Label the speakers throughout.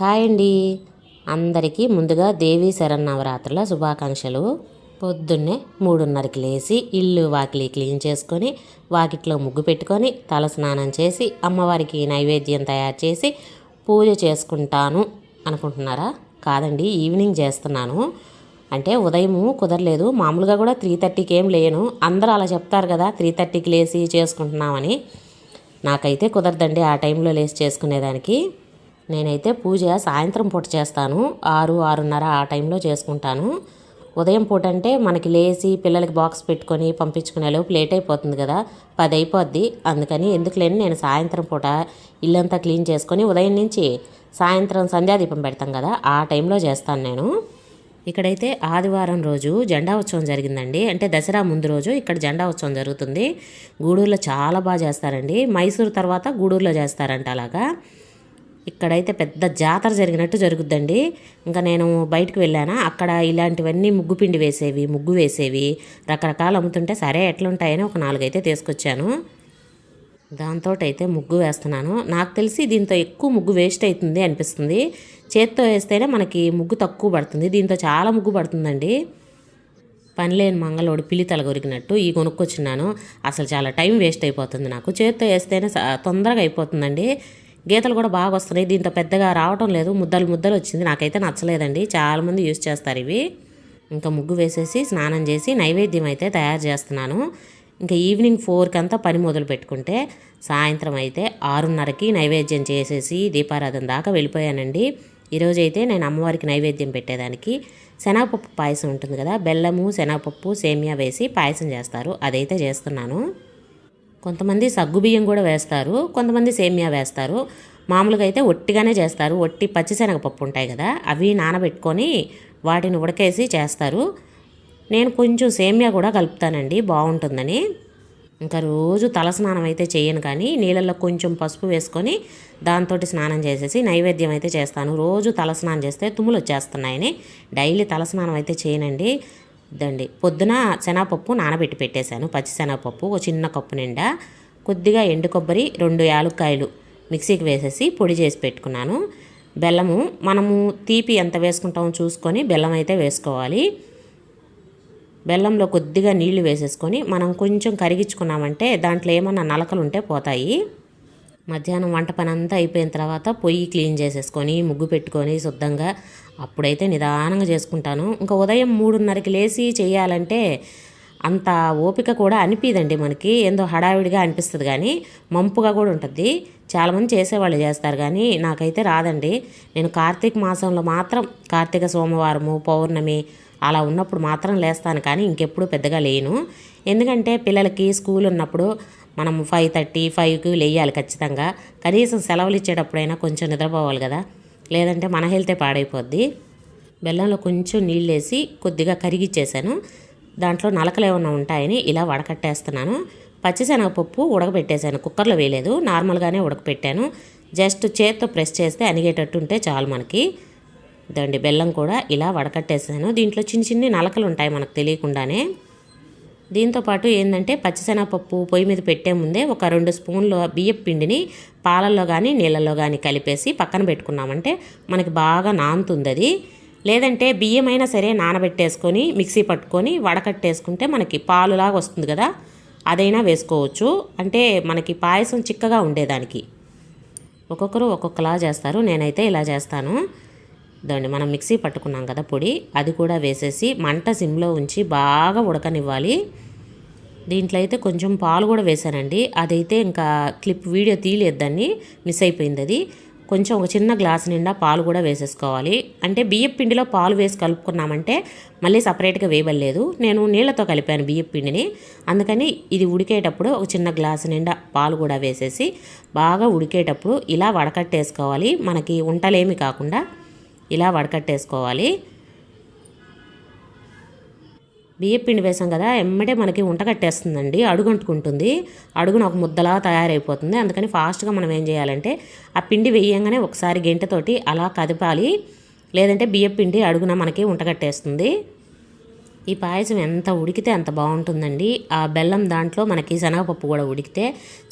Speaker 1: Hi అండి. అందరికీ ముందుగా దేవీ శరన్నవరాత్రుల శుభాకాంక్షలు. పొద్దున్నే మూడున్నరకి లేచి ఇల్లు వాకిలి క్లీన్ చేసుకొని వాకిట్లో ముగ్గు పెట్టుకొని తల స్నానం చేసి అమ్మవారికి నైవేద్యం తయారు చేసి పూజ చేసుకుంటాను అనుకుంటున్నారా? కాదండి ఈవినింగ్ చేస్తున్నాను. అంటే ఉదయం కుదరలేదు. మామూలుగా కూడా త్రీ థర్టీకి ఏం లేను. అందరూ అలా చెప్తారు కదా త్రీ థర్టీకి లేచి చేసుకుంటున్నామని. నాకైతే కుదరదండి ఆ టైంలో లేచి చేసుకునేదానికి. నేనైతే పూజ సాయంత్రం పూట చేస్తాను. ఆరు ఆరున్నర ఆ టైంలో చేసుకుంటాను. ఉదయం పూట అంటే మనకి లేచి పిల్లలకి బాక్స్ పెట్టుకొని పంపించుకునే లోపు లేట్ అయిపోతుంది కదా పది అయిపోద్ది. అందుకని ఎందుకు లేని నేను సాయంత్రం పూట ఇల్లంతా క్లీన్ చేసుకొని ఉదయం నుంచి సాయంత్రం సంధ్యాదీపం పెడతాం కదా ఆ టైంలో చేస్తాను నేను. ఇక్కడైతే ఆదివారం రోజు జెండా ఉత్సవం జరిగిందండి. అంటే దసరా ముందు రోజు ఇక్కడ జెండా ఉత్సవం జరుగుతుంది. గూడూరులో చాలా బాగా చేస్తారండి. మైసూరు తర్వాత గూడూరులో చేస్తారంట అలాగా. ఇక్కడైతే పెద్ద జాతర జరిగినట్టు జరుగుద్దండి. ఇంకా నేను బయటకు వెళ్ళానా అక్కడ ఇలాంటివన్నీ ముగ్గు పిండి వేసేవి ముగ్గు వేసేవి రకరకాలు అమ్ముతుంటే సరే ఎట్లుంటాయని ఒక నాలుగైతే తీసుకొచ్చాను. దాంతో అయితే ముగ్గు వేస్తున్నాను. నాకు తెలిసి దీంతో ఎక్కువ ముగ్గు వేస్ట్ అవుతుంది అనిపిస్తుంది. చేత్తో వేస్తేనే మనకి ముగ్గు తక్కువ పడుతుంది. దీంతో చాలా ముగ్గు పడుతుందండి. పనిలేని మంగళోడు పిల్లి తల కొరికినట్టు ఈ కొనుక్కొచ్చున్నాను. అసలు చాలా టైం వేస్ట్ అయిపోతుంది నాకు. చేత్తో వేస్తేనే తొందరగా అయిపోతుందండి. గీతలు కూడా బాగా వస్తున్నాయి. దీంతో పెద్దగా రావటం లేదు. ముద్దలు ముద్దలు వచ్చింది. నాకైతే నచ్చలేదండి. చాలామంది యూజ్ చేస్తారు ఇవి. ఇంకా ముగ్గు వేసేసి స్నానం చేసి నైవేద్యం అయితే తయారు చేస్తున్నాను. ఇంకా ఈవినింగ్ ఫోర్కి అంతా పని మొదలు పెట్టుకుంటే సాయంత్రం అయితే ఆరున్నరకి నైవేద్యం చేసేసి దీపారాధన దాకా వెళ్ళిపోయానండి. ఈరోజు అయితే నేను అమ్మవారికి నైవేద్యం పెట్టేదానికి శనగపప్పు పాయసం ఉంటుంది కదా. బెల్లము శనగపప్పు సేమియా వేసి పాయసం చేస్తారు. అదైతే చేస్తున్నాను. కొంతమంది సగ్గుబియ్యం కూడా వేస్తారు కొంతమంది సేమియా వేస్తారు. మామూలుగా అయితే ఒట్టిగానే చేస్తారు. ఒట్టి పచ్చిశనగపప్పు ఉంటాయి కదా అవి నానబెట్టుకొని వాటిని ఉడకేసి చేస్తారు. నేను కొంచెం సేమియా కూడా కలుపుతానండి బాగుంటుందని. ఇంకా రోజు తల స్నానం అయితే చేయను కానీ నీళ్ళల్లో కొంచెం పసుపు వేసుకొని దాంతో స్నానం చేసేసి నైవేద్యం అయితే చేస్తాను. రోజు తల స్నానం చేస్తే తుమ్ములు వచ్చేస్తున్నాయని. డైలీ తల స్నానం అయితే చేయనండి. దండి. పొద్దున శనగపప్పు నానబెట్టి పెట్టేశాను. పచ్చి శనగపప్పు ఒక చిన్న కప్పు నిండా కొద్దిగా ఎండు కొబ్బరి రెండు యాలుక్కాయలు మిక్సీకి వేసేసి పొడి చేసి పెట్టుకున్నాను. బెల్లము మనము తీపి ఎంత వేసుకుంటామో చూసుకొని బెల్లం అయితే వేసుకోవాలి. బెల్లంలో కొద్దిగా నీళ్ళు వేసేసుకొని మనం కొంచెం కరిగించుకున్నామంటే దాంట్లో ఏమన్నా నలకలు ఉంటే పోతాయి. మధ్యాహ్నం వంట పని అంతా అయిపోయిన తర్వాత పొయ్యి క్లీన్ చేసేసుకొని ముగ్గు పెట్టుకొని శుద్ధంగా అప్పుడైతే నిదానంగా చేసుకుంటాను. ఇంకా ఉదయం మూడున్నరకి లేచి చేయాలంటే అంత ఓపిక కూడా అనిపిదండి మనకి. ఏందో హడావిడిగా అనిపిస్తుంది కానీ మంపుగా కూడా ఉంటుంది. చాలామంది చేసేవాళ్ళు చేస్తారు కానీ నాకైతే రాదండి. నేను కార్తీక మాసంలో మాత్రం కార్తీక సోమవారము పౌర్ణమి అలా ఉన్నప్పుడు మాత్రం లేస్తాను కానీ ఇంకెప్పుడు పెద్దగా లేను. ఎందుకంటే పిల్లలకి స్కూల్ ఉన్నప్పుడు మనం ఫైవ్ థర్టీ ఫైవ్కి లేయాలి ఖచ్చితంగా. కనీసం సెలవులు ఇచ్చేటప్పుడైనా కొంచెం నిద్రపోవాలి కదా. లేదంటే మన హెల్తే పాడైపోద్ది. బెల్లంలో కొంచెం నీళ్ళు వేసి కొద్దిగా కరిగిచ్చేసాను. దాంట్లో నలకలు ఏమైనా ఉంటాయని ఇలా వడకట్టేస్తున్నాను. పచ్చిశనగపప్పు ఉడకబెట్టేశాను కుక్కర్లో వేయలేదు. నార్మల్గానే ఉడకపెట్టాను. జస్ట్ చేత్తో ప్రెస్ చేస్తే అనిగేటట్టు ఉంటే చాలు మనకి. దండి బెల్లం కూడా ఇలా వడకట్టేసాను. దీంట్లో చిన్న చిన్ని నలకలు ఉంటాయి మనకు తెలియకుండానే. దీంతో పాటు ఏంటంటే పచ్చిశనగపప్పు పొయ్యి మీద పెట్టే ముందే ఒక రెండు స్పూన్లు బియ్యం పిండిని పాలల్లో కానీ నీళ్ళల్లో కానీ కలిపేసి పక్కన పెట్టుకున్నామంటే మనకి బాగా నానుతుంది అది లేదంటే బియ్యమైనా సరే నానబెట్టేసుకొని మిక్సీ పట్టుకొని వడకట్టేసుకుంటే మనకి పాలులాగా వస్తుంది కదా. అదైనా వేసుకోవచ్చు. అంటే మనకి పాయసం చిక్కగా ఉండేదానికి. ఒక్కొక్కరు ఒక్కొక్కలా చేస్తారు. నేనైతే ఇలా చేస్తాను. దాన్ని మనం మిక్సీ పట్టుకున్నాం కదా పొడి అది కూడా వేసేసి మంట సిమ్లో ఉంచి బాగా ఉడకనివ్వాలి. దీంట్లో అయితే కొంచెం పాలు కూడా వేసానండి అదైతే ఇంకా క్లిప్ వీడియో తీయలేదు మిస్ అయిపోయింది అది. కొంచెం ఒక చిన్న గ్లాస్ నిండా పాలు కూడా వేసేసుకోవాలి. అంటే బియ్యం పిండిలో పాలు వేసి కలుపుకున్నామంటే మళ్ళీ సపరేట్గా వేయబడలేదు. నేను నీళ్ళతో కలిపాను బియ్యం పిండిని. అందుకని ఇది ఉడికేటప్పుడు ఒక చిన్న గ్లాసు నిండా పాలు కూడా వేసేసి బాగా ఉడికేటప్పుడు ఇలా వడకట్టేసుకోవాలి. మనకి ఉంటలేమి కాకుండా. ఇలా వడకట్టేసుకోవాలి. బియ్యం పిండి వేసాం కదా ఎమ్మటే మనకి వంట కట్టేస్తుందండి అడుగంటుకుంటుంది. అడుగున ఒక ముద్దలా తయారైపోతుంది. అందుకని ఫాస్ట్గా మనం ఏం చేయాలంటే ఆ పిండి వేయంగానే ఒకసారి గెంటతోటి అలా కదపాలి. లేదంటే బియ్యం పిండి అడుగున మనకి వంట కట్టేస్తుంది. ఈ పాయసం ఎంత ఉడికితే అంత బాగుంటుందండి. ఆ బెల్లం దాంట్లో మనకి శనగపప్పు కూడా ఉడికితే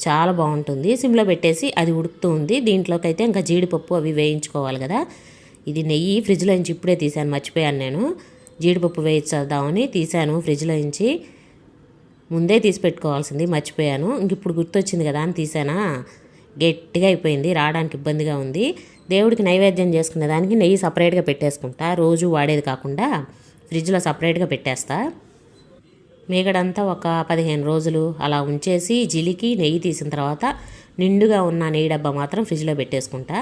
Speaker 1: చాలా బాగుంటుంది. సిమ్లో పెట్టేసి అది ఉడుకుతూ ఉంది. దీంట్లోకి అయితే ఇంకా జీడిపప్పు అవి వేయించుకోవాలి కదా. ఇది నెయ్యి ఫ్రిడ్జ్లో నుంచి ఇప్పుడే తీసాను మర్చిపోయాను నేను. జీడిపప్పు వేయించేద్దామని తీసాను ఫ్రిడ్జ్లో నుంచి ముందే తీసి పెట్టుకోవాల్సింది మర్చిపోయాను. ఇంక ఇప్పుడు గుర్తొచ్చింది కదా అని తీసానా గట్టిగా అయిపోయింది రావడానికి ఇబ్బందిగా ఉంది. దేవుడికి నైవేద్యం చేసుకునే దానికి నెయ్యి సపరేట్గా పెట్టేసుకుంటా రోజు వాడేది కాకుండా ఫ్రిడ్జ్లో సపరేట్గా పెట్టేస్తా. మీగడంతా ఒక పదిహేను రోజులు అలా ఉంచేసి జిలికి నెయ్యి తీసిన తర్వాత నిండుగా ఉన్న నెయ్యి డబ్బా మాత్రం ఫ్రిడ్జ్లో పెట్టేసుకుంటా.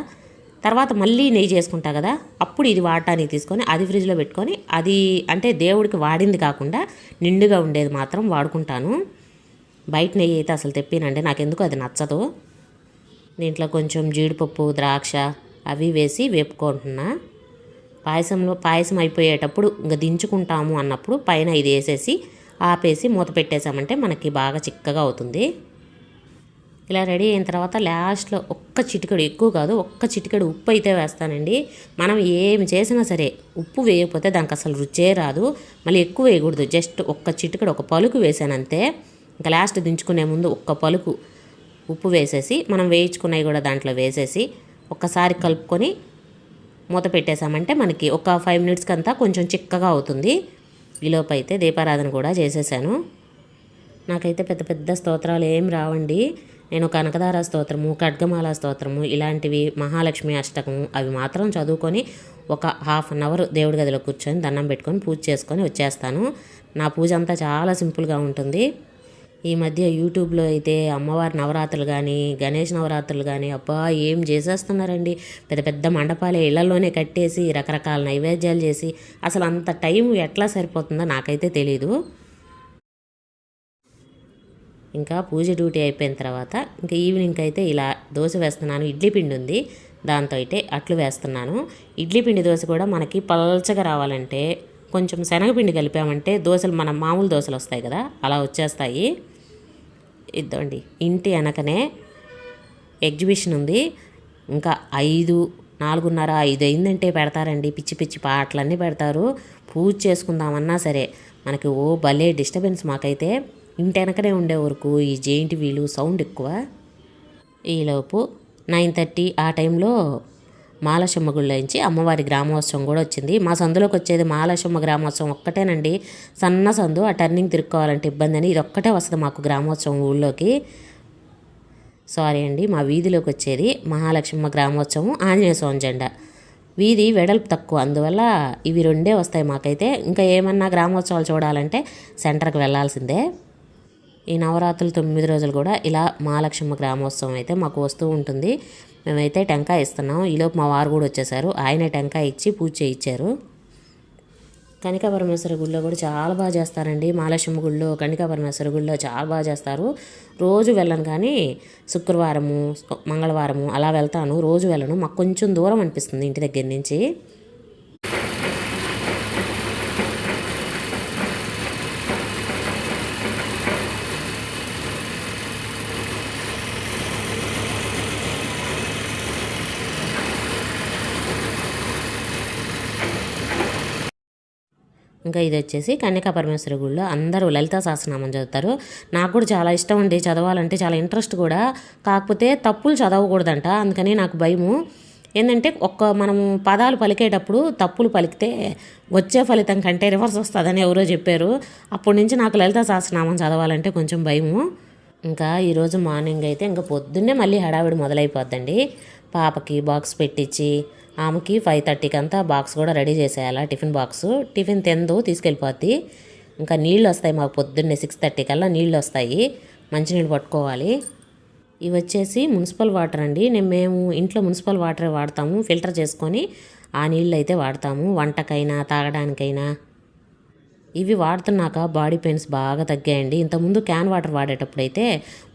Speaker 1: తర్వాత మళ్ళీ నెయ్యి చేసుకుంటా కదా అప్పుడు ఇది వాడటానికి తీసుకొని అది ఫ్రిడ్జ్లో పెట్టుకొని అది అంటే దేవుడికి వాడింది కాకుండా నిండుగా ఉండేది మాత్రం వాడుకుంటాను. బయట నెయ్యి అయితే అసలు తెప్పినండి నాకెందుకు అది నచ్చదు. దీంట్లో కొంచెం జీడిపప్పు ద్రాక్ష అవి వేసి వేపుకుంటున్నా. పాయసంలో పాయసం అయిపోయేటప్పుడు ఇంకా దించుకుంటాము అన్నప్పుడు పైన ఇది వేసేసి ఆపేసి మూత పెట్టేసామంటే మనకి బాగా చిక్కగా అవుతుంది. ఇలా రెడీ అయిన తర్వాత లాస్ట్లో ఒక్క చిటికెడు ఎక్కువ కాదు ఒక్క చిటికెడు ఉప్పు అయితే వేస్తానండి. మనం ఏమి చేసినా సరే ఉప్పు వేయకపోతే దానికి అసలు రుచే రాదు. మళ్ళీ ఎక్కువ వేయకూడదు. జస్ట్ ఒక్క చిటికెడు ఒక పలుకు వేసాను అంతే ఇంకా లాస్ట్ దించుకునే ముందు ఒక్క పలుకు ఉప్పు వేసేసి మనం వేయించుకున్నవి కూడా దాంట్లో వేసేసి ఒక్కసారి కలుపుకొని మూత పెట్టేసామంటే మనకి ఒక ఫైవ్ మినిట్స్కి అంతా కొంచెం చిక్కగా అవుతుంది. ఈలోపు అయితే దీపారాధన కూడా చేసేసాను. నాకైతే పెద్ద పెద్ద స్తోత్రాలు ఏం రావండి. నేను కనకదార స్తోత్రము ఖడ్గమాల స్తోత్రము ఇలాంటివి మహాలక్ష్మి అష్టకము అవి మాత్రం చదువుకొని ఒక హాఫ్ అన్ అవర్ దేవుడి గదిలో కూర్చొని దండం పెట్టుకొని పూజ చేసుకొని వచ్చేస్తాను. నా పూజ అంతా చాలా సింపుల్గా ఉంటుంది. ఈ మధ్య యూట్యూబ్లో అయితే అమ్మవారి నవరాత్రులు కానీ గణేష్ నవరాత్రులు కానీ అబ్బా ఏం చేసేస్తున్నారండి? పెద్ద పెద్ద మండపాలే ఇళ్ళలోనే కట్టేసి రకరకాల నైవేద్యాలు చేసి అసలు అంత టైం ఎట్లా సరిపోతుందో నాకైతే తెలీదు. ఇంకా పూజ డ్యూటీ అయిపోయిన తర్వాత ఇంకా ఈవినింగ్ అయితే ఇలా దోశ వేస్తున్నాను ఇడ్లీ పిండి ఉంది దాంతో అయితే అట్లు వేస్తున్నాను. ఇడ్లీ పిండి దోశ కూడా మనకి పల్చగా రావాలంటే కొంచెం శనగపిండి కలిపామంటే దోశలు మన మామూలు దోశలు వస్తాయి కదా అలా వచ్చేస్తాయి. ఇద్దండి ఇంటి వెనకనే ఎగ్జిబిషన్ ఉంది. ఇంకా ఐదు నాలుగున్నర ఐదు అయిందంటే పెడతారండి పిచ్చి పిచ్చి పాటలన్నీ పెడతారు. పూజ చేసుకుందామన్నా సరే మనకి ఓ భలే డిస్టర్బెన్స్ మాకైతే. ఇంటి వెనకనే ఉండే వరకు ఈ జెయింట్ వీలు సౌండ్ ఎక్కువ. ఈలోపు నైన్ థర్టీ ఆ టైంలో మాలశమ్మ గుళ్ళోంచి అమ్మవారి గ్రామోత్సవం కూడా వచ్చింది. మా సందులోకి వచ్చేది మాలశమ్మ గ్రామోత్సవం ఒక్కటేనండి. సన్న సందు ఆ టర్నింగ్ తిరుక్కోవాలంటే ఇబ్బంది అని ఇది ఒక్కటే వస్తుంది మాకు గ్రామోత్సవం ఊళ్ళోకి. సారీ అండి మా వీధిలోకి వచ్చేది మహాలక్ష్మ గ్రామోత్సవం ఆంజనేయ స్వామి జెండా. వీధి వెడల్పు తక్కువ అందువల్ల ఇవి రెండే వస్తాయి మాకైతే. ఇంకా ఏమన్నా గ్రామోత్సవాలు చూడాలంటే సెంటర్కి వెళ్ళాల్సిందే. ఈ నవరాత్రులు తొమ్మిది రోజులు కూడా ఇలా మహాలక్ష్మ గ్రామోత్సవం అయితే మాకు వస్తూ ఉంటుంది. మేమైతే టెంకాయ ఇస్తున్నాం. ఈలోపు మా వారు కూడా వచ్చేసారు. ఆయన టెంకాయ ఇచ్చి పూజ చేయించారు. కనికా పరమేశ్వర గుడిలో కూడా చాలా బాగా చేస్తారండి. మహాలక్ష్మి గుడిలో కనికా పరమేశ్వర గుడిలో చాలా బాగా చేస్తారు. రోజు వెళ్ళను కానీ శుక్రవారము మంగళవారము అలా వెళ్తాను. రోజు వెళ్ళను. మాకు కొంచెం దూరం అనిపిస్తుంది ఇంటి దగ్గర నుంచి. ఇంకా ఇది వచ్చేసి కన్యకా పరమేశ్వర గుడిలో అందరూ లలితా సహస్రనామం చదువుతారు. నాకు కూడా చాలా ఇష్టం అండి చదవాలంటే చాలా ఇంట్రెస్ట్ కూడా. కాకపోతే తప్పులు చదవకూడదంట అందుకని నాకు భయము. ఏంటంటే ఒక్క మనము పదాలు పలికేటప్పుడు తప్పులు పలికితే వచ్చే ఫలితం కంటే రివర్స్ వస్తుందని ఎవరో చెప్పారు. అప్పటి నుంచి నాకు లలితా సహస్రనామం చదవాలంటే కొంచెం భయము. ఇంకా ఈరోజు మార్నింగ్ అయితే ఇంకా పొద్దున్నే మళ్ళీ హడావిడి మొదలైపోద్దండి. పాపకి బాక్స్ పెట్టించి ఆమెకి ఫైవ్ థర్టీకి అంతా బాక్స్ కూడా రెడీ చేసేయాలా టిఫిన్ బాక్స్. టిఫిన్ తిందు తీసుకెళ్ళిపోద్ది. ఇంకా నీళ్ళు వస్తాయి మాకు పొద్దున్నే సిక్స్ థర్టీ కల్లా నీళ్ళు వస్తాయి. మంచినీళ్ళు పట్టుకోవాలి. ఇవి వచ్చేసి మున్సిపల్ వాటర్ అండి. నేను మేము ఇంట్లో మున్సిపల్ వాటరే వాడతాము. ఫిల్టర్ చేసుకొని ఆ నీళ్ళు అయితే వాడతాము. వంటకైనా తాగడానికైనా. ఇవి వాడుతున్నాక బాడీ పెయిన్స్ బాగా తగ్గాయండి. ఇంతకుముందు క్యాన్ వాటర్ వాడేటప్పుడైతే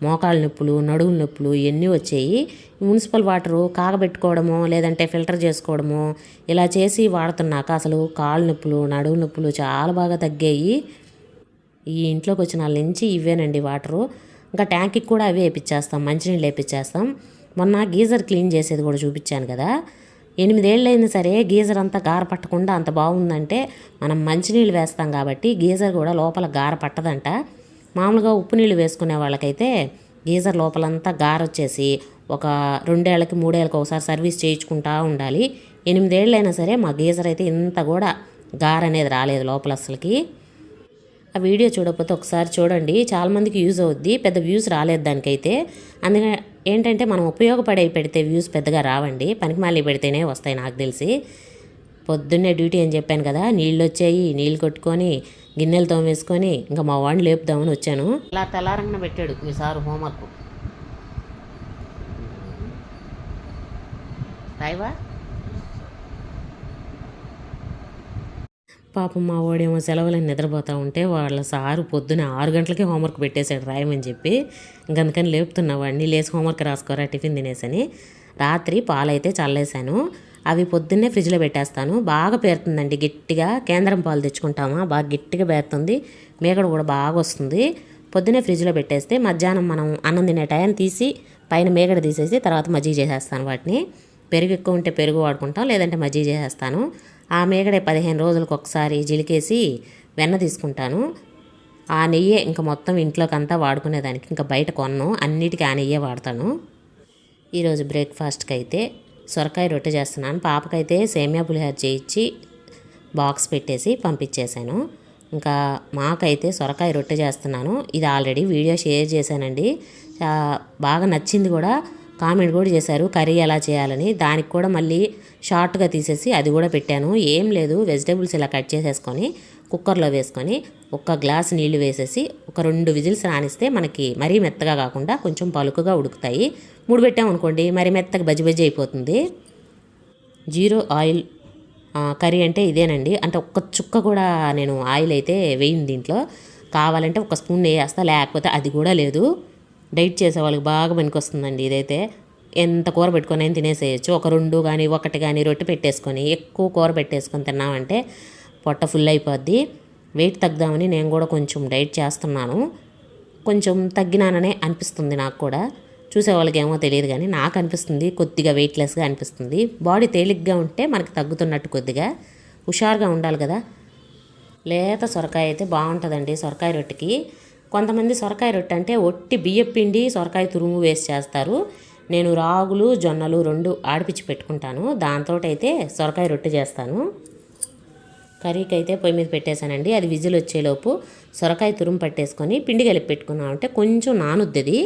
Speaker 1: మోకాళ్ళ నొప్పులు నడువుల నొప్పులు ఇవన్నీ వచ్చాయి. మున్సిపల్ వాటరు కాగబెట్టుకోవడమో లేదంటే ఫిల్టర్ చేసుకోవడము ఇలా చేసి వాడుతున్నాక అసలు కాళ్ళ నొప్పులు నడువు నొప్పులు చాలా బాగా తగ్గాయి. ఈ ఇంట్లోకి వచ్చిన వాళ్ళ నుంచి ఇవేనండి వాటరు. ఇంకా ట్యాంక్కి కూడా అవే వేపించేస్తాం మంచినీళ్ళు వేపించేస్తాం మొన్న గీజర్ క్లీన్ చేసేది కూడా చూపించాను కదా. ఎనిమిదేళ్ళైనా సరే గీజర్ అంతా గార పట్టకుండా అంత బాగుందంటే మనం మంచినీళ్ళు వేస్తాం కాబట్టి గీజర్ కూడా లోపల గార పట్టదంట. మామూలుగా ఉప్పు నీళ్ళు వేసుకునే వాళ్ళకైతే గీజర్ లోపలంతా గార వచ్చేసి ఒక రెండేళ్ళకి మూడేళ్ళకి ఒకసారి సర్వీస్ చేయించుకుంటా ఉండాలి. ఎనిమిదేళ్ళు అయినా సరే మా గీజర్ అయితే ఇంత కూడా గార అనేది రాలేదు లోపల అసలుకి ఆ వీడియో చూడకపోతే ఒకసారి చూడండి. చాలామందికి యూజ్ అవుద్ది. పెద్ద వ్యూస్ రాలేదు దానికైతే. అందుకని ఏంటంటే మనం ఉపయోగపడే పెడితే వ్యూస్ పెద్దగా రావండి పనికి మళ్ళీ పెడితేనే వస్తాయి నాకు తెలిసి. పొద్దున్నే డ్యూటీ అని చెప్పాను కదా నీళ్ళు వచ్చాయి నీళ్ళు కొట్టుకొని గిన్నెలు తోమేసుకొని ఇంకా మా వాడిని లేపుదామని వచ్చాను. ఇలా తెల్లారంగా పెట్టాడు మీ సారు హోంవర్క్. రాయవా పాపం మా వాడేమో సెలవులని నిద్రపోతూ ఉంటే వాళ్ళ సారు పొద్దున ఆరు గంటలకే హోంవర్క్ పెట్టేశాడు రాయమని చెప్పి. ఇంకందుకని లేపుతున్నా వాడిని లేచి హోంవర్క్ రాసుకోరా టిఫిన్ తినేసని. రాత్రి పాలైతే చల్లేశాను. అవి పొద్దున్నే ఫ్రిడ్జ్లో పెట్టేస్తాను. బాగా పేరుతుందండి గట్టిగా. కేంద్రం పాలు తెచ్చుకుంటామా? బాగా గట్టిగా పేరుతుంది. మేకడ కూడా బాగా వస్తుంది. పొద్దున్నే ఫ్రిడ్జ్లో పెట్టేస్తే మధ్యాహ్నం మనం అన్నం తినే టైం తీసి పైన మేకడ తీసేసి తర్వాత మజ్జిగ చేసేస్తాను వాటిని. పెరుగు ఎక్కువ ఉంటే పెరుగు వాడుకుంటాం లేదంటే మజ్జిగ చేసేస్తాను. ఆ మేగడే పదిహేను రోజులకు ఒకసారి జిలికేసి వెన్న తీసుకుంటాను. ఆ నెయ్యే ఇంకా మొత్తం ఇంట్లోకి అంతా వాడుకునేదానికి ఇంకా బయట కొన్ను అన్నిటికీ ఆ నెయ్యే వాడతాను. ఈరోజు బ్రేక్ఫాస్ట్కి అయితే సొరకాయ రొట్టె చేస్తున్నాను. పాపకైతే సేమియా పులిహోర చేయించి బాక్స్ పెట్టేసి పంపించేశాను. ఇంకా మాకైతే సొరకాయ రొట్టె చేస్తున్నాను. ఇది ఆల్రెడీ వీడియో షేర్ చేశానండి. బాగా నచ్చింది కూడా కామెంట్ కూడా చేశారు కర్రీ ఎలా చేయాలని. దానికి కూడా మళ్ళీ షార్ట్గా తీసేసి అది కూడా పెట్టాను. ఏం లేదు వెజిటేబుల్స్ ఇలా కట్ చేసేసుకొని కుక్కర్లో వేసుకొని ఒక గ్లాస్ నీళ్ళు వేసేసి ఒక రెండు విజిల్స్ రానిస్తే మనకి మరీ మెత్తగా కాకుండా కొంచెం పలుకుగా ఉడుకుతాయి. మూడు పెట్టామనుకోండి మరీ మెత్తగా బజ్జి బజ్జి అయిపోతుంది. జీరో ఆయిల్ కర్రీ అంటే ఇదేనండి. అంటే ఒక్క చుక్క కూడా నేను ఆయిల్ అయితే వేయింది దీంట్లో. కావాలంటే ఒక స్పూన్ వేయేస్తా లేకపోతే అది కూడా లేదు. డైట్ చేసే వాళ్ళకి బాగా పనికొస్తుందండి ఇదైతే. ఎంత కూర పెట్టుకొని అయినా తినేసేయచ్చు. ఒక రెండు కానీ ఒకటి కానీ రొట్టె పెట్టేసుకొని ఎక్కువ కూర పెట్టేసుకొని తిన్నామంటే పొట్ట ఫుల్ అయిపోద్ది. వెయిట్ తగ్గుదామని నేను కూడా కొంచెం డైట్ చేస్తున్నాను. కొంచెం తగ్గినాననే అనిపిస్తుంది నాకు కూడా. చూసే వాళ్ళకి ఏమో తెలియదు కానీ నాకు అనిపిస్తుంది. కొద్దిగా వెయిట్లెస్గా అనిపిస్తుంది. బాడీ తేలిగ్గా ఉంటే మనకి తగ్గుతున్నట్టు కొద్దిగా. హుషారుగా ఉండాలి కదా. లేత సొరకాయ అయితే బాగుంటుందండి సొరకాయ రొట్టెకి. కొంతమంది సొరకాయ రొట్టె అంటే ఒట్టి బియ్యం పిండి సొరకాయ తురుము వేసి చేస్తారు. నేను రాగులు జొన్నలు రెండు ఆడిపిచ్చి పెట్టుకుంటాను. దాంతో అయితే సొరకాయ రొట్టె చేస్తాను. కర్రీకి అయితే పొయ్యి మీద పెట్టేశానండి. అది విజిల్ వచ్చేలోపు సొరకాయ తురుము పట్టేసుకొని పిండి కలిపి పెట్టుకున్నామంటే కొంచెం నానుద్దది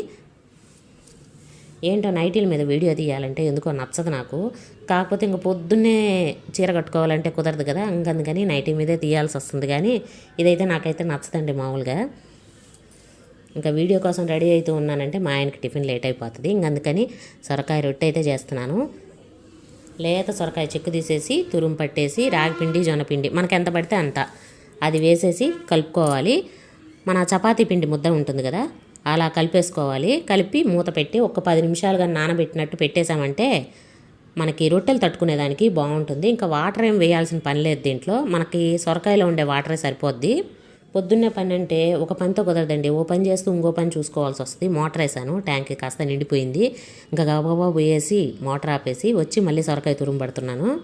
Speaker 1: ఏంటో నైటీల మీద వీడియో తీయాలంటే ఎందుకో నచ్చదు నాకు. కాకపోతే ఇంక పొద్దున్నే చీర కట్టుకోవాలంటే కుదరదు కదా. ఇంకందుకని నైటీ మీదే తీయాల్సి వస్తుంది కానీ ఇదైతే నాకైతే నచ్చదండి మామూలుగా. ఇంకా వీడియో కోసం రెడీ అవుతూ ఉన్నానంటే మా ఆయనకి టిఫిన్ లేట్ అయిపోతుంది. ఇంకందుకని సొరకాయ రొట్టె అయితే చేస్తున్నాను. లేత సొరకాయ చెక్కు తీసేసి తురుము పట్టేసి రాగిపిండి జొన్నపిండి మనకి ఎంత పడితే అంత అది వేసేసి కలుపుకోవాలి. మన చపాతీ పిండి ముద్ద ఉంటుంది కదా అలా కలిపేసుకోవాలి. కలిపి మూత పెట్టి ఒక పది నిమిషాలు కానీ నానబెట్టినట్టు పెట్టేశామంటే మనకి రొట్టెలు తట్టుకునేదానికి బాగుంటుంది. ఇంకా వాటర్ ఏం వేయాల్సిన పని లేదు దీంట్లో. మనకి సొరకాయలో ఉండే వాటరే సరిపోద్ది. పొద్దున్నే పని అంటే ఒక పనితో కుదరదండి. ఓ పని చేస్తూ ఇంకో పని చూసుకోవాల్సి వస్తుంది. మోటార్ వేసాను. ట్యాంక్ కాస్త నిండిపోయింది. ఇంకా గబగబా పోయేసి మోటార్ ఆపేసి వచ్చి మళ్ళీ సొరకాయ తురుము పడుతున్నాను.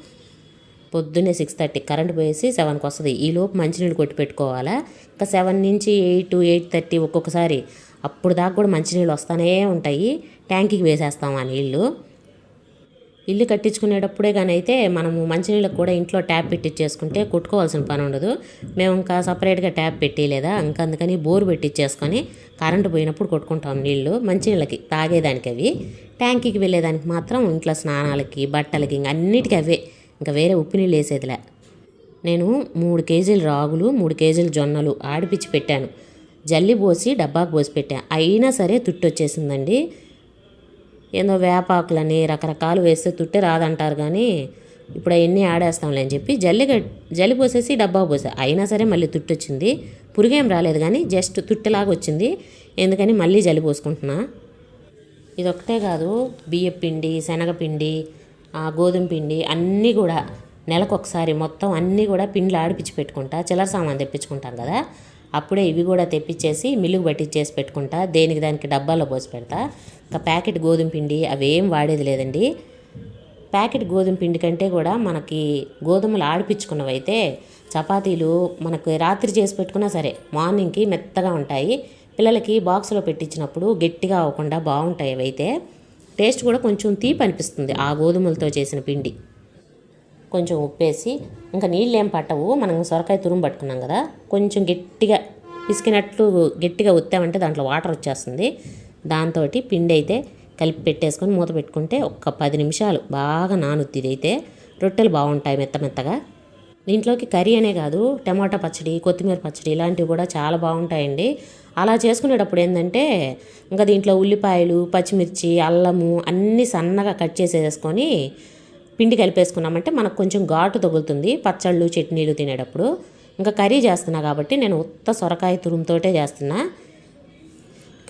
Speaker 1: పొద్దున్నే సిక్స్ థర్టీ. కరెంట్ పోయేసి సెవెన్కి వస్తుంది. ఈలోపు మంచినీళ్ళు కొట్టి పెట్టుకోవాలా? ఇంకా సెవెన్ నుంచి ఎయిట్ ఎయిట్ థర్టీ ఒక్కొక్కసారి. అప్పుడు దాకా కూడా మంచినీళ్ళు వస్తూనే ఉంటాయి. ట్యాంక్కి వేసేస్తాం ఆ నీళ్ళు. ఇల్లు కట్టించుకునేటప్పుడే కానీ అయితే మనము మంచినీళ్ళకి కూడా ఇంట్లో ట్యాప్ పెట్టించేసుకుంటే కొట్టుకోవాల్సిన పని ఉండదు. మేము ఇంకా సపరేట్గా ట్యాప్ పెట్టలేదా ఇంకా అందుకని బోర్ పెట్టించేసుకొని కరెంటు పోయినప్పుడు కొట్టుకుంటాం నీళ్ళు మంచినీళ్ళకి తాగేదానికి అవి. ట్యాంకీకి వెళ్ళేదానికి మాత్రం ఇంట్లో స్నానాలకి బట్టలకి ఇంకా అన్నిటికీ అవే. ఇంకా వేరే ఉప్పు నీళ్ళు వేసేదిలే. నేను మూడు కేజీలు రాగులు మూడు కేజీలు జొన్నలు ఆడిపిచ్చి పెట్టాను. జల్లి పోసి డబ్బాకు పోసి పెట్టాను అయినా సరే తుట్టు వచ్చేసిందండి ఏందో వేపాకులని రకరకాలు వేస్తే తుట్టే రాదంటారు కానీ ఇప్పుడు అవన్నీ ఆడేస్తాంలే అని చెప్పి జల్లి జల్లి పోసేసి డబ్బా పోసా. అయినా సరే మళ్ళీ తుట్టి వచ్చింది పురుగేం రాలేదు కానీ జస్ట్ తుట్టిలాగా వచ్చింది. ఎందుకని మళ్ళీ జల్లి పోసుకుంటున్నా. ఇదొక్కటే కాదు. బియ్యం పిండి శనగపిండి గోధుమ పిండి అన్నీ కూడా నెలకు ఒకసారి మొత్తం అన్నీ కూడా పిండ్లు ఆడిపించి పెట్టుకుంటా. చిల్లర సామాన్ తెప్పించుకుంటాం కదా. అప్పుడే ఇవి కూడా తెప్పించేసి మిల్లుకు పట్టించేసి పెట్టుకుంటా. దేనికి దానికి డబ్బాలో పోసి పెడతా. ఇంకా ప్యాకెట్ గోధుమ పిండి అవేం వాడేది లేదండి. ప్యాకెట్ గోధుమ పిండి కంటే కూడా మనకి గోధుమలు ఆడిపించుకున్నవైతే చపాతీలు మనకు రాత్రి చేసి పెట్టుకున్నా సరే మార్నింగ్కి మెత్తగా ఉంటాయి. పిల్లలకి బాక్స్లో పెట్టించినప్పుడు గట్టిగా అవ్వకుండా బాగుంటాయి అవైతే. టేస్ట్ కూడా కొంచెం తీపి అనిపిస్తుంది ఆ గోధుమలతో చేసిన పిండి. కొంచెం ఉప్పేసి ఇంకా నీళ్ళు ఏం పట్టవు. మనం సొరకాయ తురుము పట్టుకున్నాం కదా కొంచెం గట్టిగా పిసికినట్లు గట్టిగా ఉత్తామంటే దాంట్లో వాటర్ వచ్చేస్తుంది. దాంతో పిండి అయితే కలిపి పెట్టేసుకొని మూత పెట్టుకుంటే ఒక్క పది నిమిషాలు బాగా నానుద్ది అయితే రొట్టెలు బాగుంటాయి మెత్త మెత్తగా. దీంట్లోకి కర్రీ అనే కాదు టమాటా పచ్చడి కొత్తిమీర పచ్చడి ఇలాంటివి కూడా చాలా బాగుంటాయండి. అలా చేసుకునేటప్పుడు ఏంటంటే ఇంకా దీంట్లో ఉల్లిపాయలు పచ్చిమిర్చి అల్లము అన్నీ సన్నగా కట్ చేసేసుకొని పిండి కలిపేసుకున్నామంటే మనకు కొంచెం ఘాటు తగులుతుంది. పచ్చళ్ళు చట్నీలు తినేటప్పుడు. ఇంకా కర్రీ చేస్తున్నా కాబట్టి నేను ఉత్త సొరకాయ తురుముతోటే చేస్తున్నా.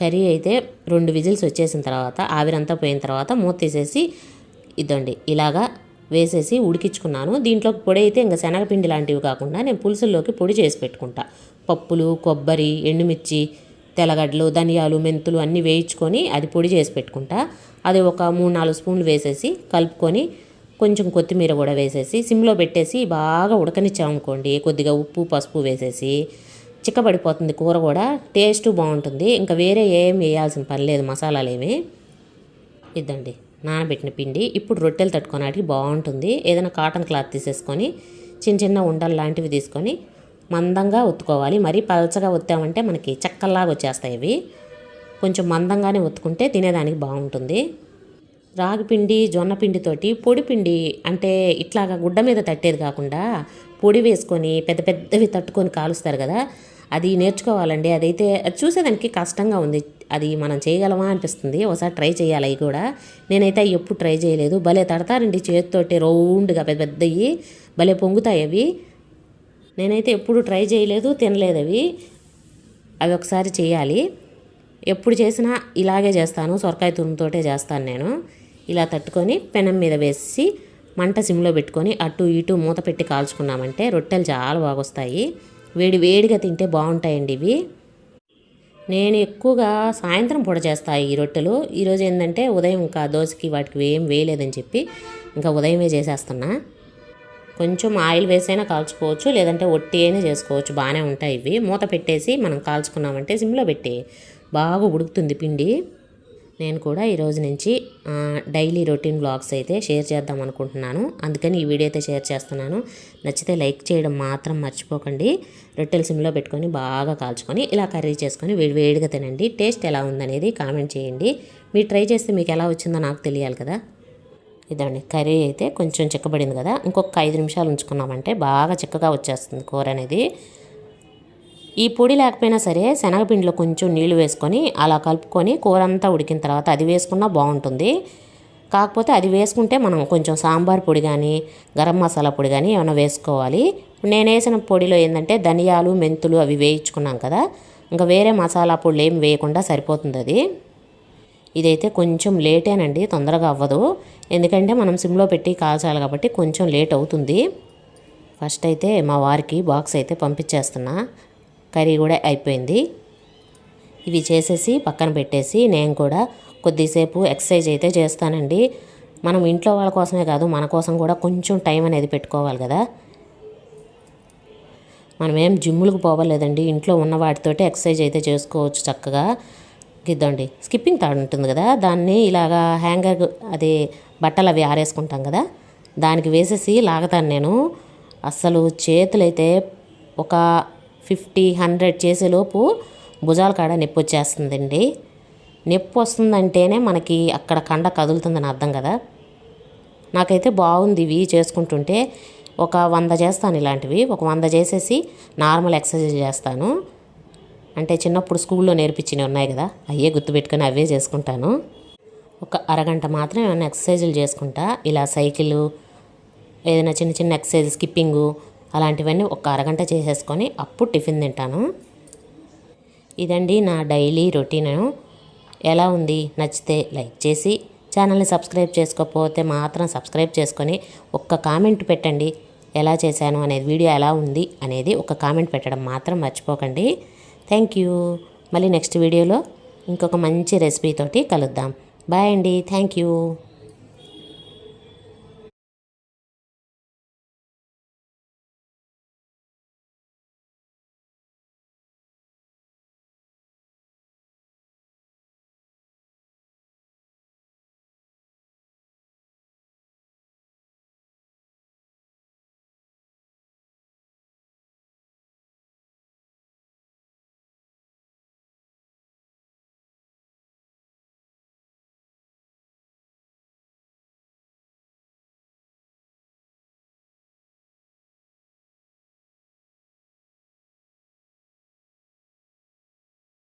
Speaker 1: కర్రీ అయితే రెండు విజిల్స్ వచ్చేసిన తర్వాత ఆవిరంతా పోయిన తర్వాత మూత తీసేసి ఇదండి. ఇలాగా వేసేసి ఉడికించుకున్నాను. దీంట్లో పొడి అయితే ఇంకా శనగపిండి లాంటివి కాకుండా నేను పులుసుల్లోకి పొడి చేసి పెట్టుకుంటా. పప్పులు కొబ్బరి ఎండుమిర్చి తెల్లగడ్డలు ధనియాలు మెంతులు అన్నీ వేయించుకొని అది పొడి చేసి పెట్టుకుంటా. అది ఒక మూడు నాలుగు స్పూన్లు వేసేసి కలుపుకొని కొంచెం కొత్తిమీర కూడా వేసేసి సిమ్లో పెట్టేసి బాగా ఉడకనిచ్చామనుకోండి కొద్దిగా ఉప్పు పసుపు వేసేసి చిక్కబడిపోతుంది కూర కూడా టేస్ట్ బాగుంటుంది. ఇంకా వేరే ఏం వేయాల్సిన పని లేదు మసాలాలు ఏమి. ఇద్దండి నానబెట్టిన పిండి. ఇప్పుడు రొట్టెలు తట్టుకోనాటికి బాగుంటుంది. ఏదైనా కాటన్ క్లాత్ తీసేసుకొని చిన్న చిన్న ఉండలు లాంటివి తీసుకొని మందంగా ఒత్తుకోవాలి. మరీ పలచగా ఒత్తామంటే మనకి చక్కల్లాగా వచ్చేస్తాయి ఇవి. కొంచెం మందంగానే ఒత్తుకుంటే తినేదానికి బాగుంటుంది. రాగిపిండి జొన్నపిండితోటి పొడిపిండి అంటే ఇట్లాగా గుడ్డ మీద తట్టేది కాకుండా పొడి వేసుకొని పెద్ద పెద్దవి తట్టుకొని కాలుస్తారు కదా. అది నేర్చుకోవాలండి. అదైతే అది చూసేదానికి కష్టంగా ఉంది. అది మనం చేయగలమా అనిపిస్తుంది. ఒకసారి ట్రై చేయాలి అవి కూడా. నేనైతే అవి ఎప్పుడు ట్రై చేయలేదు. భలే తడతారండి చేతితోటి రౌండ్గా పెద్ద పెద్దవి. భలే పొంగుతాయి అవి. నేనైతే ఎప్పుడు ట్రై చేయలేదు తినలేదు అవి. అవి ఒకసారి చేయాలి. ఎప్పుడు చేసినా ఇలాగే చేస్తాను. సొరకాయ తురుముతోటే చేస్తాను నేను. ఇలా తట్టుకొని పెనం మీద వేసి మంట సిమ్లో పెట్టుకొని అటు ఇటు మూత పెట్టి కాల్చుకున్నామంటే రొట్టెలు చాలా బాగా వస్తాయి వేడి వేడిగా తింటే బాగుంటాయండి ఇవి. నేను ఎక్కువగా సాయంత్రం పూట చేస్తాయి ఈ రొట్టెలు. ఈరోజు ఏంటంటే ఉదయం ఇంకా దోశకి వాటికి ఏం వేయలేదని చెప్పి ఇంకా ఉదయమే చేసేస్తున్నా. కొంచెం ఆయిల్ వేసైనా కాల్చుకోవచ్చు లేదంటే ఒట్టి అయినా చేసుకోవచ్చు. బాగానే ఉంటాయి ఇవి. మూత పెట్టేసి మనం కాల్చుకున్నామంటే సిమ్లో పెట్టి బాగా ఉడుకుతుంది పిండి. నేను కూడా ఈరోజు నుంచి డైలీ రొటీన్ బ్లాగ్స్ అయితే షేర్ చేద్దాం అనుకుంటున్నాను. అందుకని ఈ వీడియో అయితే షేర్ చేస్తున్నాను. నచ్చితే లైక్ చేయడం మాత్రం మర్చిపోకండి. రొట్టెలు సిమ్లో పెట్టుకొని బాగా కాల్చుకొని ఇలా కర్రీ చేసుకొని వేడి వేడిగా తినండి. టేస్ట్ ఎలా ఉందనేది కామెంట్ చేయండి. మీరు ట్రై చేస్తే మీకు ఎలా వచ్చిందో నాకు తెలియాలి కదా. ఇదండి కర్రీ అయితే కొంచెం చిక్కబడింది కదా. ఇంకొక ఐదు నిమిషాలు ఉంచుకున్నామంటే బాగా చిక్కగా వచ్చేస్తుంది కూర అనేది. ఈ పొడి లేకపోయినా సరే శనగపిండిలో కొంచెం నీళ్ళు వేసుకొని అలా కలుపుకొని కూర అంతా ఉడికిన తర్వాత అది వేసుకున్నా బాగుంటుంది. కాకపోతే అది వేసుకుంటే మనం కొంచెం సాంబార్ పొడి కానీ గరం మసాలా పొడి కానీ ఏమైనా వేసుకోవాలి. నేను వేసిన పొడిలో ఏంటంటే ధనియాలు మెంతులు అవి వేయించుకున్నాం కదా ఇంకా వేరే మసాలా పొడులు ఏం వేయకుండా సరిపోతుంది అది. ఇదైతే కొంచెం లేటేనండి తొందరగా అవ్వదు. ఎందుకంటే మనం సిమ్లో పెట్టి కాల్చాలి కాబట్టి కొంచెం లేట్ అవుతుంది. ఫస్ట్ అయితే మా వారికి బాక్స్ అయితే పంపించేస్తున్నా. కర్రీ కూడా అయిపోయింది. ఇవి చేసేసి పక్కన పెట్టేసి నేను కూడా కొద్దిసేపు ఎక్సర్సైజ్ అయితే చేస్తానండి. మనం ఇంట్లో వాళ్ళ కోసమే కాదు మన కోసం కూడా కొంచెం టైం అనేది పెట్టుకోవాలి కదా. మనం ఏం జిమ్ములకు పోవలేదండి. ఇంట్లో ఉన్న వాటితోటి ఎక్సర్సైజ్ అయితే చేసుకోవచ్చు చక్కగా. గిద్దండి స్కిప్పింగ్ తాడు ఉంటుంది కదా దాన్ని ఇలాగా హ్యాంగర్ అది బట్టలు అవి ఆరేసుకుంటాం కదా దానికి వేసేసి లాగతాను నేను. అస్సలు చేతులైతే ఒక ఫిఫ్టీ హండ్రెడ్ చేసేలోపు భుజాల కాడ నొప్పి వచ్చేస్తుందండి నొప్పి వస్తుందంటేనే మనకి అక్కడ కండ కదులుతుందని అర్థం కదా. నాకైతే బాగుంది ఇవి చేసుకుంటుంటే. ఒక వంద చేస్తాను ఇలాంటివి. ఒక వంద చేసేసి నార్మల్ ఎక్సర్సైజ్ చేస్తాను. అంటే చిన్నప్పుడు స్కూల్లో నేర్పించినవి ఉన్నాయి కదా. అయ్యే గుర్తుపెట్టుకొని అవే చేసుకుంటాను. ఒక అరగంట మాత్రం ఏమైనా ఎక్సర్సైజులు చేసుకుంటా. ఇలా సైకిల్ ఏదైనా చిన్న చిన్న ఎక్సర్సైజ్ స్కిప్పింగు అలాంటివన్నీ ఒక అరగంట చేసేసుకొని అప్పుడు టిఫిన్ తింటాను. ఇదండి నా డైలీ రొటీన్. ఎలా ఉంది? నచ్చితే లైక్ చేసి ఛానల్ని సబ్స్క్రైబ్ చేసుకోకపోతే మాత్రం సబ్స్క్రైబ్ చేసుకొని ఒక్క కామెంట్ పెట్టండి. ఎలా చేశాను అనేది వీడియో ఎలా ఉంది అనేది ఒక కామెంట్ పెట్టడం మాత్రం మర్చిపోకండి. Thank you. మళ్ళీ నెక్స్ట్ వీడియోలో ఇంకొక మంచి రెసిపీతోటి కలుద్దాం. బాయ్ అండి. Thank you.